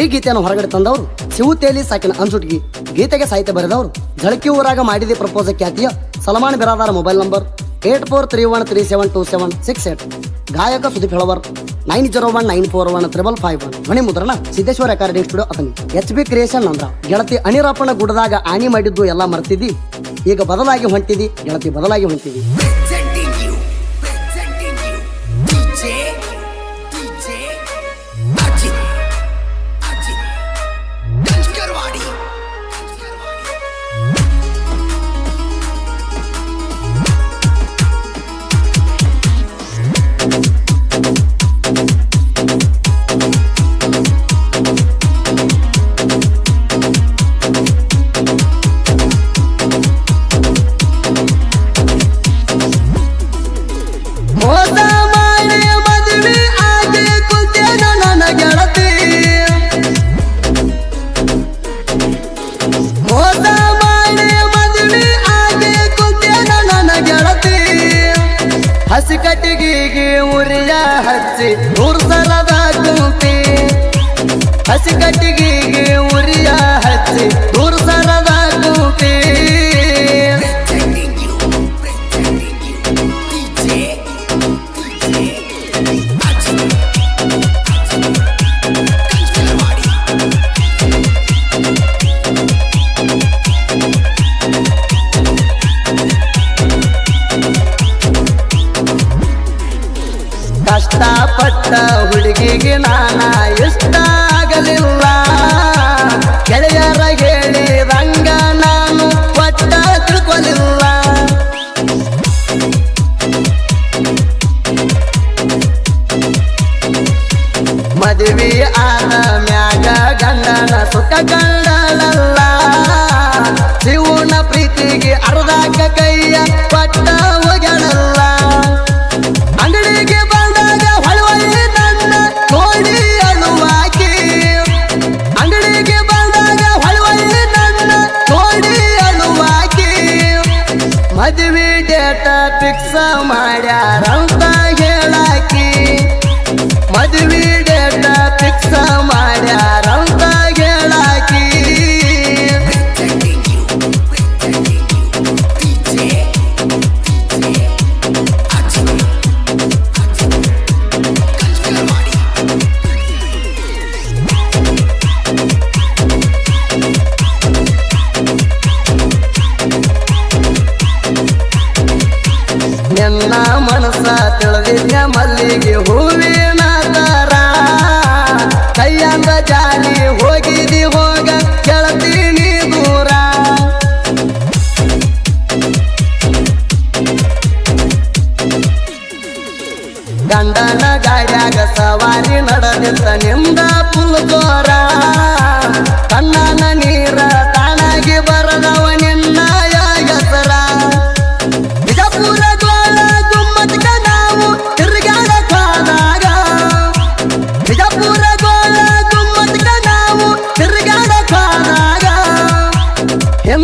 ಈ ಗೀತೆಯನ್ನು ಹೊರಗಡೆ ತಂದವರು ಶಿವುತೇಲಿ ಸಾಕಿನ ಅನ್ಸುಟ್ಗಿ ಗೀತೆಗೆ ಸಾಹಿತ್ಯ ಬರೆದವರು ಝಳಕಿ ಊರಾಗ ಮಾಡಿದೆ ಪ್ರಪೋಸ ಖ್ಯಾತಿಯ Salman Biradar mobile number eight four three one three seven two seven six eight. ಗಾಯಕ Sudeep ಹೇಳವರ್, nine zero one nine four one triple five one. ಧ್ವನಿ ಮುದ್ರಣ Siddheshwar recording studio Athani H B creation ಅಂದ್ರ ಗೆಳತಿ ಅನಿರಾಪಣ ಗುಡದಾಗ ಆನಿ ಮಾಡಿದ್ದು ಎಲ್ಲ ಮರ್ತಿದ್ದಿ. ಈಗ ಬದಲಾಗಿ ಹೊಂಟಿದಿ ಗೆಳತಿ ಬದಲಾಗಿ ಹೊಂಟಿದಿ ಹಸಿ ಕಟ್ಟಿಗೆಗೆ ಕಷ್ಟಪಟ್ಟ ಹುಡುಗಿಗೆ ನಾನ ಇಷ್ಟ ಆಗಲಿಲ್ಲ ಗೆಳೆಯರ ಹೇಳಿದಂಗ ನಾನು ಪಟ್ಟ ತಿಳ್ಕೊಲಿಲ್ಲ. ಮದುವೆ ಆದ ಮ್ಯಾಗ ಗಂಡನ ಸುಖ ಕಂಡಳಲ್ಲ. ಮಲ್ಲಿಗೆ ಹೂವಿನ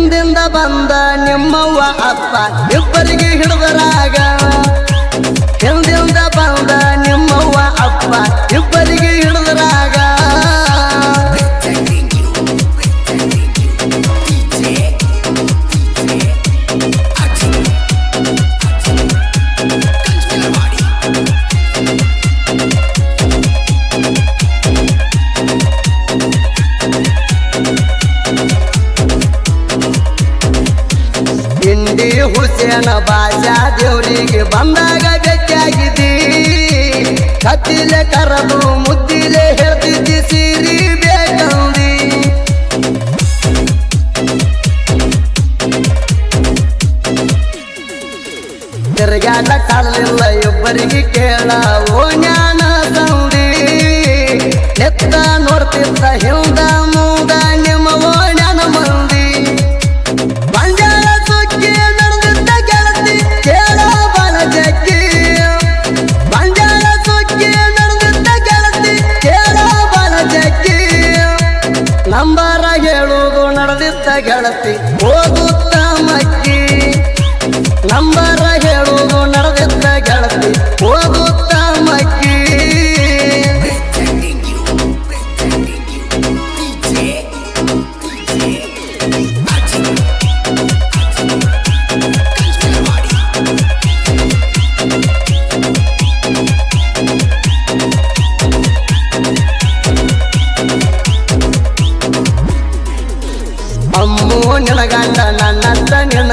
ಹಿಂದಿಂದ ಬಂದ ನಿಮ್ಮವ್ವ ಅಪ್ಪ ಇಬ್ಬರಿಗೆ ಹಿಡಿದರಾಗ. ಹಿಂದಿಂದ ಬಂದ ನಿಮ್ಮವ್ವ ಅಪ್ಪ ಇಬ್ಬರಿಗೆ ದೇವರಿಗೆ ಬಂದಾಗ ಭೇಟಿಯಾಗಿದ್ದಿ ಕತ್ತಿಲೆ ಕರದು ಮುದ್ದಿಲೆ ಹೇಳ್ತಿದ್ದಿ ಸೀರಿ ಬೇಕಂದಿ. ತಿರುಗಾಟ ಕಾಲಿಲ್ಲ ಇಬ್ಬರಿಗೆ ಕೇಳ, ಓ ಜ್ಞಾನ ತಂದಿ ಎತ್ತ ನೋಡ್ತಿದ್ದ ಹಿಂದ tem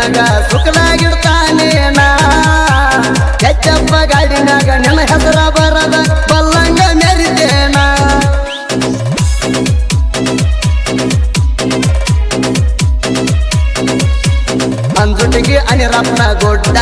ನಿನಗ ಸುಖನಾಗಿರ್ತಾನೆ ಕೆಚ್ಚಪ್ಪ ಗಾಡಿನಾಗ ನಿನ್ನ ಹೆಸರ ಬರದ ಬಲ್ಲಂಗ ಮೆರಿತೇನ ಅಂಜುಟಿಗೆ ಅನಿರಪ್ಪನ ಗೊಡ್ಡ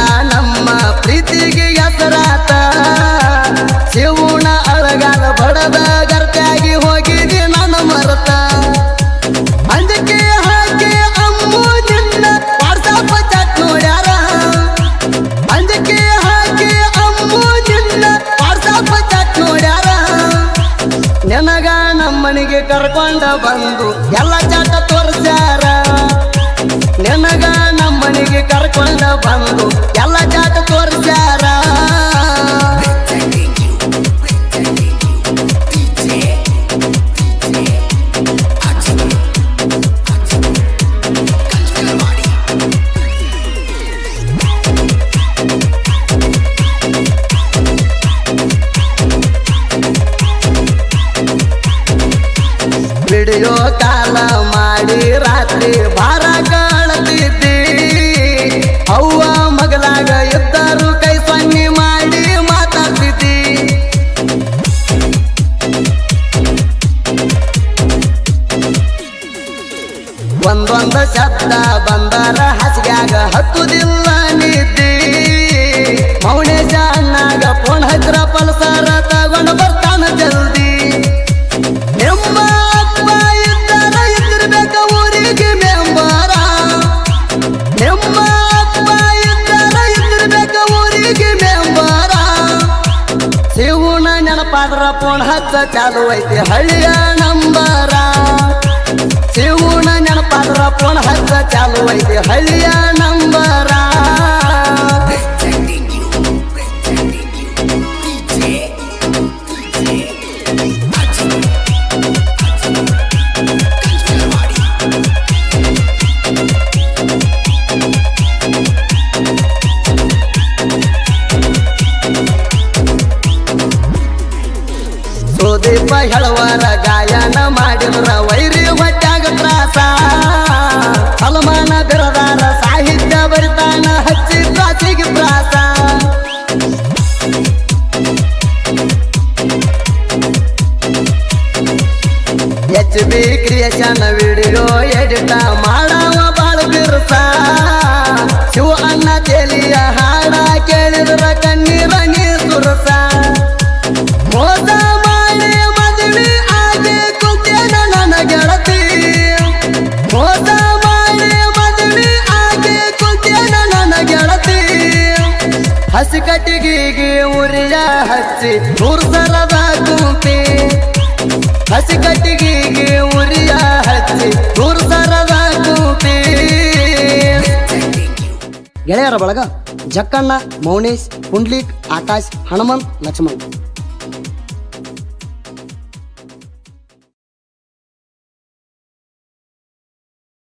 ಫೋನ್ ಹಚ್ಚ ಚಾಲು ಐತಿ, ಹಳ್ಳಿಯ ನಂಬರ. ಶಿವನ ನೆನಪಾದ್ರ ಫೋನ್ ಹಚ್ಚ ಚಾಲು ಐತಿ, ಹಳ್ಳಿಯ ನಂಬರ. Presenting ಸುದೀಪ ಹೇಳುವರ ಗಾಯನ ಮಾಡಿದ್ರ ವೈರಿ ಹೊಟ್ಟಾಗ ತ್ರಾಸ. ಸಲ್ಮಾನ ಬಿರದಾರ ಸಾಹಿತ್ಯ ಬರಿತಾನ ಹಚ್ಚಿ ತ್ರಾಸಿಗೆ ತ್ರಾಸ. H B creation video edit ಮಾಡವ ಬಾಳ ಬಿರುಸ. ಶಿವ ಅನ್ನ ತೇಲಿಯ ಕಟ್ಟಿಗೆಗೆ ಉರಿಯ ಹಚ್ಚಿ ನೂರು ಸರದ ಗುಂಪಿ ಗೆಳೆಯರ ಬಳಗ ಜಕ್ಕಣ್ಣ ಮೌನೇಶ್ ಪುಂಡ್ಲಿಕ್ ಆಕಾಶ್ ಹನುಮಂತ್ ಲಕ್ಷ್ಮಣ್